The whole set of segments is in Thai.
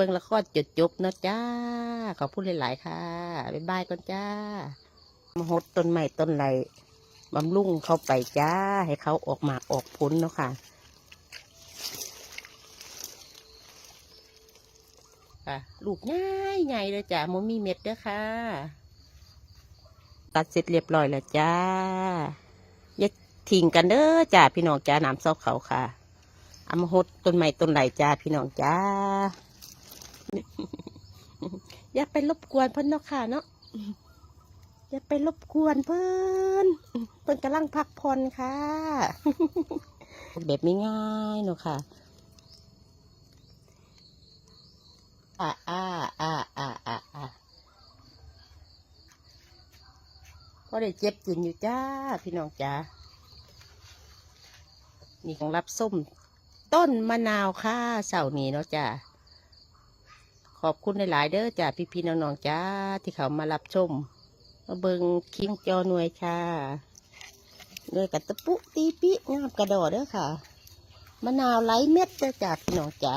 เบิ่งละครจดจบเนาะจ้า ขอบคุณหลาย ๆ ค่ะ บ๊ายบายก่อนจ้ามาหดต้นไม้ต้นไรบำรุงเข้าไปจ้า ให้เขาออกหมากออกผลเนาะค่ะ่ะลูกง่ายใหญ่เลยจ้ามมีเม็ดเด้อค่ะ ตัดเสร็จเรียบร้อยแล้วจ้า อย่าทิ้งกันเด้อจ้าพี่น้องจ้าน้ำซอกเขาค่ะอามหดต้นไม้ต้นไหลจ้าพี่น้องจ้า อย่าไปรบกวนเพิ่นเนาะค่ะเนาะอย่าไปรบกวนเพิ่นเพิ่นกำลังพักผ่อนค่ะ แบบไม่ง่ายเนาะค่ะอ่าอ่าอ่าอ่าอ่าอ่าก็ได้เจ็บกินอยู่จ้า พี่น้องจ้านี่ของรับส้ม ต้นมะนาวค่ะเสาร์นี้เนาะจ้า ขอบคุณหลายๆเด้อจ้าพี่พี่ๆน้องๆจ้าที่เขามารับชมมาเบิงคิงจอหน่วยค่ะหน่วยกับตะปุตีปิงามกระโดดเด้อค่ะมะนาวไหลเม็ดเด้อจ้าพี่น้องจ้า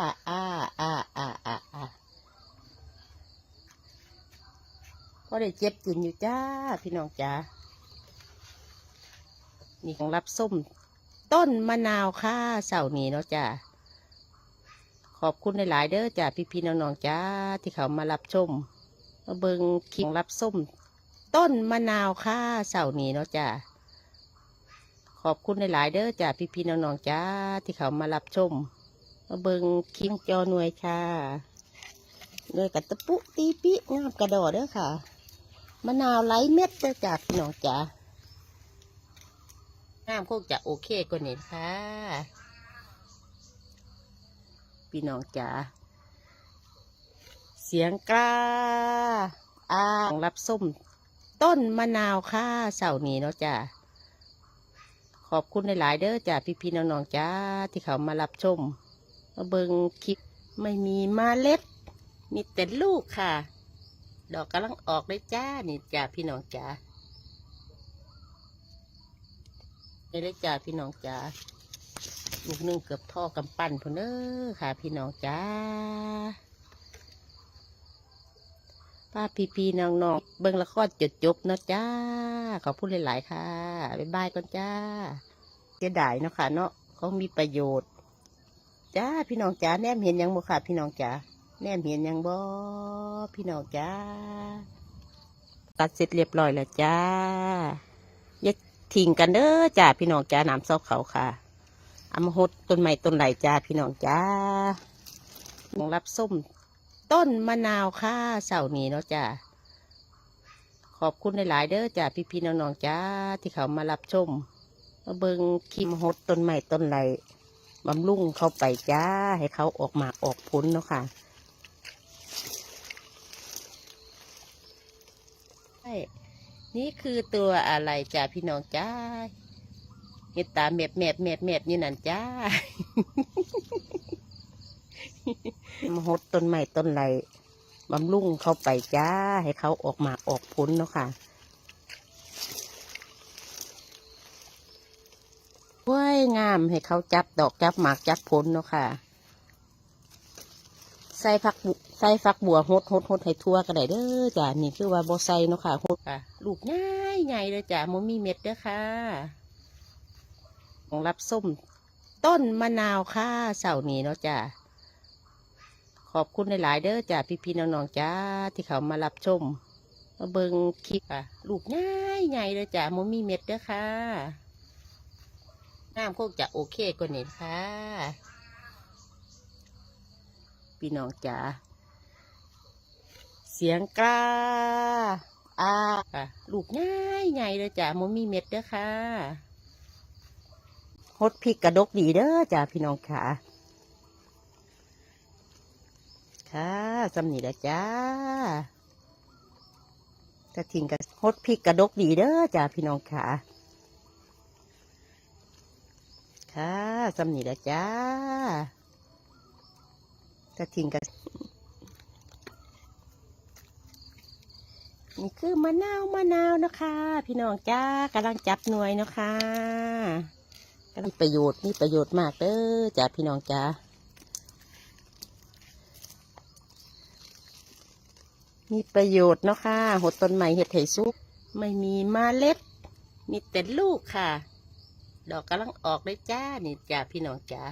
อ่าอ่าอ่าอ่าอ่าอ่าก็ได้เจ็บกินอยู่จ้าพี่น้องจ้านี่ของรับส้มต้นมะนาวค่ะเสาร์นี้เนาะจ้า ขอบคุณหลาย ๆ เด้อจ้าพี่พี่น้องๆจ้าที่เขามารับชมมาเบิงคลิปรับส้ม ต้นมะนาวค่ะเสาร์นี้เนาะจ้าขอบคุณหลาย ๆ เด้อจ้าพี่พี่น้องๆจ้าที่เขามารับชมมาเบิงคิงจอหน่วยค่ะหน่วยกัตะปุตีปิงามกระโดดเด้อค่ะมะนาวไหลเม็ดเด้อจ้าพี่น้องจ้างามคงจะโอเคกว่านี้ค่ะ พี่น้องจ๋าเสียงกล้าอ้างรับส้มต้นมะนาวค่ะเสาร์นี้เนาะจ้าขอบคุณหลาย ๆ เด้อจ้าพี่พี่ๆน้องๆจ้าที่เขามารับชมมาเบิงคลิปไม่มีมาเล็ด มีแต่ลูกค่ะ ดอกกำลังออกเลยจ้านี่จ้าพี่น้องจ้านี่เลยจ้าพี่น้องจ้า ลูกหนึงเกือบท่อกำปั้นพนเด้อค่ะ พี่น้องจ้าป้าพี่พี่น้องน้องๆเบิ่งละครจดจบเนาะจ้า ขอบคุณหลาย ๆ ค่ะ บ๊ายบายก่อนจ้าเสียดายเนาะค่ะ เนาะเขามีประโยชน์ จ้า พี่น้องจ้าแนมเห็นยังบ่ค่ะ พี่น้องจ้าแนมเห็นยังบ่พี่น้องจ้า ตัดเสร็จเรียบร้อยแล้วจ้าอย่าทิ้งกันเด้อจ้า พี่น้องจ้าน้ำซอกเขาค่ะ อามาหดต้นไม้ต้นไหลจ้าพี่น้องจ้าของรับส้ม ต้นมะนาวค่ะเสาร์นี้เนาะจ้าขอบคุณหลาย ๆ เด้อจ้าพี่พี่น้องๆจ้าที่เขามารับชมมาเบิงคลิปหดต้นไม้ต้นไหลบำรุงเข้าไปจ้า ให้เขาออกหมากออกผลเนาะค่ะใช่นี่คือตัวอะไรจ้าพี่น้องจ้า ห็ดตาแมบแมบแมบแมบนี่นั่นจ้ามาหดต้นไม้ต้นไรบำรุงเข้าไปจ้า ให้เขาออกหมากออกผลเนาะค่ะว้ยงามให้เขาจับดอกจับหมากจับผลเนาะค่ะ ใส่ผักใส่ฝักบัวหดหดหดให้ทั่วกันได้เด้อจ้านี่คือว่าบ่ใส่เนาะค่ะหดค่ะลูกง่ายใหญ่เลยจ้ามมีเม็ดเด้อค่ะ ของรับส้ม ต้นมะนาวค่ะเสาร์นี้เนาะจ้าขอบคุณหลายๆเด้อจ้าพี่พี่ๆน้องๆจ้าที่เขามารับชม มาเบิงคลิปค่ะลูกง่ายใหญ่เลยจ้ามมีเม็ดเด้อค่ะน้ำคงจะโอเคกว่านี้ค่ะ พี่น้องจ้าเสียงกล้าอะลูกง่ายใหญ่เลยจ้ามมีเม็ดเด้อค่ะ ฮดพริกกระดกดีเด้อจ้าพี่น้องค่ะ ค่ะสำนีละจ้าจะทิ้งกับฮดพริกกระดกดีเด้อจ้าพี่น้องค่ะ ค่ะสำนีละจ้าจะทิ้งกับนี่คือมะนาวมะนาวนะคะ พี่น้องจ้ากำลังจับหน่วยนะคะ ก็มีประโยชน์มีประโยชน์มากเด้อจ้าพี่น้องจ้ามีประโยชน์เนาะค่ะหดต้นใหม่เห็ดไหซุก ไม่มีมาเล็ด มีแต่ลูกค่ะ ดอกกำลังออกเลยจ้า นี่จ้าพี่น้องจ้า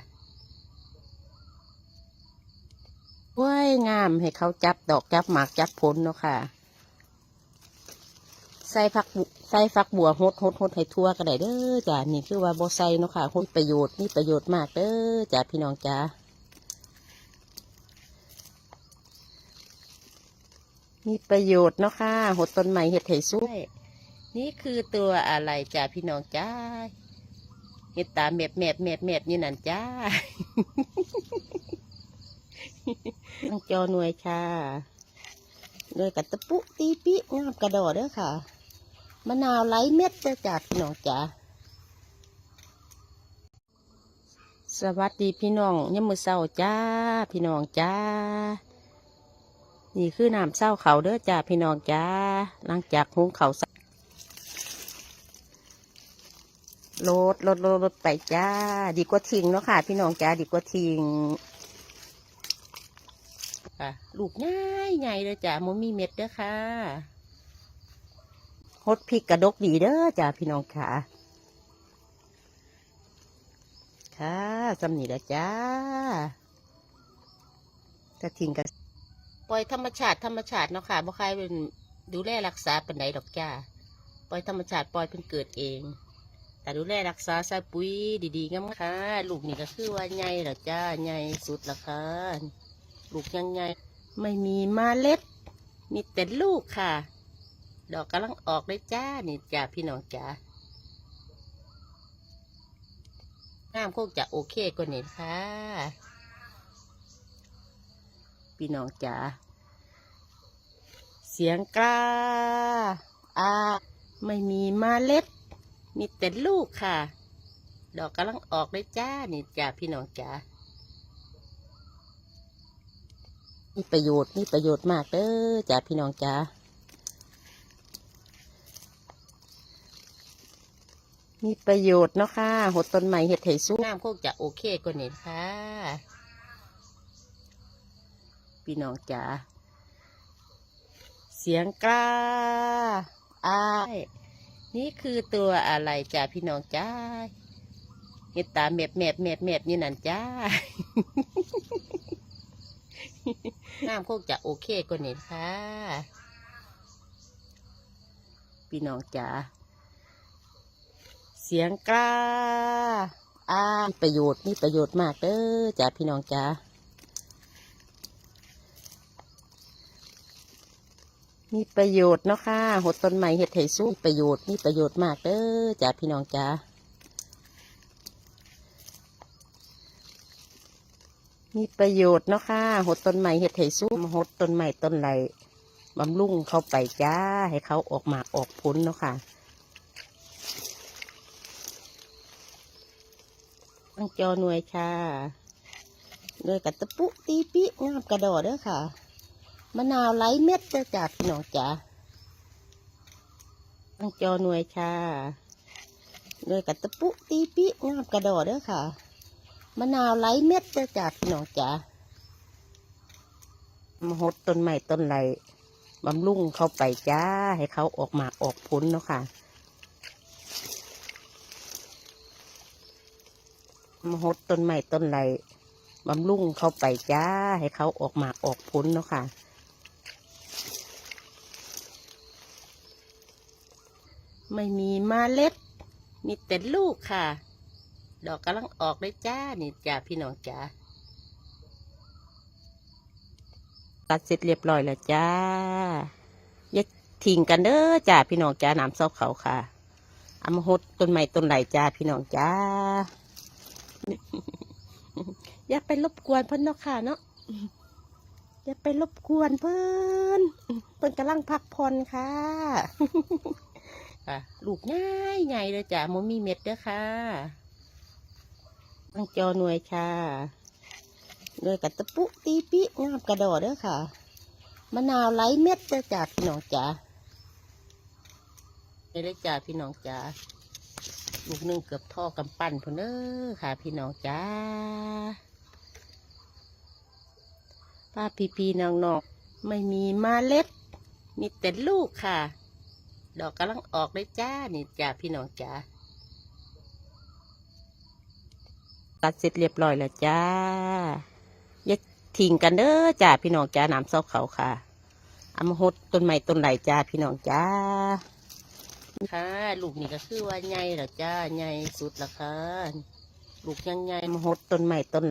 สวยงามให้เขาจับดอกจับหมากจับผลเนาะค่ะ ใส่ผักบุใส่ฝักบัวหดหดหดให้ทั่วก็ได้เด้อจ้านี่คือว่าบ่ใส่เนาะค่ะมีประโยชน์มีประโยชน์มากเด้อจ้าพี่น้องจ้ามีประโยชน์เนาะค่ะหดต้นใหม่เห็ดไถซุกนี่คือตัวอะไรจ้าพี่น้องจ้าเห็ดตาแมบแมบแมบแมบนี่นั่นจ้าตั้งจอหน่วยค่ะหน่วยกับตะปุตีปิงามกระดอเด้อค่ะ มะนาวไหลเม็ดเด้อจ้าพี่น้องจ้าสวัสดีพี่น้องยามมือเศร้าจ้า พี่น้องจ้า นี่คือน้ำเศร้าเขาเด้อจ้าพี่น้องจ้า หลังจากหุงเขาสลดลดลดลดไปจ้า ดีกว่าทิ้งเนาะค่ะ พี่น้องจ้าดีกว่าทิ้งลูกง่ายง่ายเลยจ้าโมมีเม็ดเด้อค่ะ ดพริกกระดกดีเด้อจ้าพี่น้องค่ะค่ะสำนีละจ้าจะทิ้งกันปล่อยธรรมชาติธรรมชาติเนาะค่ะบ่ใครเป็นดูแลรักษาเป็นไหนดอกจ้าปล่อยธรรมชาติปล่อยเพิ่นเกิดเอง แต่ดูแลรักษาใส่ปุ๋ยดีๆงามค่ะ ลูกนี่ก็คือว่าใหญ่ล้วจ้าใหญ่สุดละค่ะลูกยังใหญ่ไม่มีมาเล็ด มีแต่ลูกค่ะ ดอกกำลังออกเลยจ้า นี่จ้าพี่น้องจ้าน้ำคงจะโอเคกว่านี้ค่ะ พี่น้องจ๋า เสียงกล้าอาไม่มีมาเล็ด มีแต่ลูกค่ะ ดอกกำลังออกเลยจ้า นี่จ้าพี่น้องจ๋า มีประโยชน์ มีประโยชน์มากเด้อจ้าพี่น้องจ๋า มีประโยชน์เนาะค่ะหดต้นใหม่เห็ดไถสู้น้ำโคงจะโอเคกว่านี้ค่ะ พี่น้องจ๋า เสียงกล้าอานี่คือตัวอะไรจ้าพี่น้องจ้าเห็ดตาแมบแมบแมบแมบนี่นั่นจ้า น้ำโคงจะโอเคกว่านี้ค่ะ พี่น้องจ๋า เสียงกล้าอามีประโยชน์มีประโยชน์มากเด้อจ้าพี่น้องจ้ามีประโยชน์เนาะค่ะหดต้นใหม่เห็ดไถสู้มประโยชน์มีประโยชน์มากเด้อจ้าพี่น้องจ้ามีประโยชน์เนาะค่ะหดต้นใหม่เห็ดไถสู้มหดต้นใหม่ต้นไหลบำรุงเข้าไปจ้า ให้เขาออกหมากออกผลเนาะค่ะ ตั้งจอหน่วยค่ะหน่วยกับตะปุตีปิงามกระดอเด้อค่ะ มะนาวไหลเม็ดเด้อจ้าพี่น้องจ้าตั้งจอหน่วยค่ะหน่วยกับตะปุตีปิงามกระดอเด้อค่ะ มะนาวไหลเม็ดเด้อจ้าพี่น้องจ้ามาหดต้นใหม่ต้นไหลบำรุงเข้าไปจ้า ให้เขาออกหมากออกผลเนาะค่ะ มหดต้นไม้ต้นไหลบำรุงเข้าไปจ้า ให้เขาออกหมากออกผลเนาะค่ะ ไม่มีมาเล็ด มีแต่ลูกค่ะ ดอกกำลังออกเลยจ้า นี่จ้าพี่น้องจ้าตัดเสร็จเรียบร้อยแล้วจ้า อย่าทิ้งกันเด้อจ้าพี่น้องจ้าน้ำซอกเขาค่ะอมหดต้นไม้ต้นไหลจ้าพี่น้องจ้า อย่าไปรบกวนเพิ่นเนาะค่ะเนาะอย่าไปรบกวนเพิ่นเพิ่นกำลังพักผ่อนค่ะค่ะลูกง่ายง่ายเลยจ้ะโมมีเม็ดเด้อค่ะตั้งจอหน่วยค่ะหน่วยกับตะปุตีปิงามกระดอเด้อค่ะมะนาวไหลเม็ดเด้อจ้ะพี่น้องจ้านี่เลยจ้ะพี่น้องจ้า ลูกหนึ่งเกือบท่อกำปั้นพนเด้อค่ะ พี่น้องจ้าป้าพีพีน้องนองไม่มีมาเล็ด มีแต่ลูกค่ะ ดอกกำลังออกเลยจ้า นี่จ้าพี่น้องจ้าตัดเสร็จเรียบร้อยแล้วจ้าอย่าทิ้งกันเด้อจ้าพี่น้องจ้าน้ำซอกเขาค่ะอมาหดต้นไม้ต้นไหลจ้าพี่น้องจ้า ค่ะลูกนี่ก็คือว่าใหญ่แล้วจ้าใหญ่สุดละค่ะลูกยังใหญ่มาหดต้นใหม่ต้น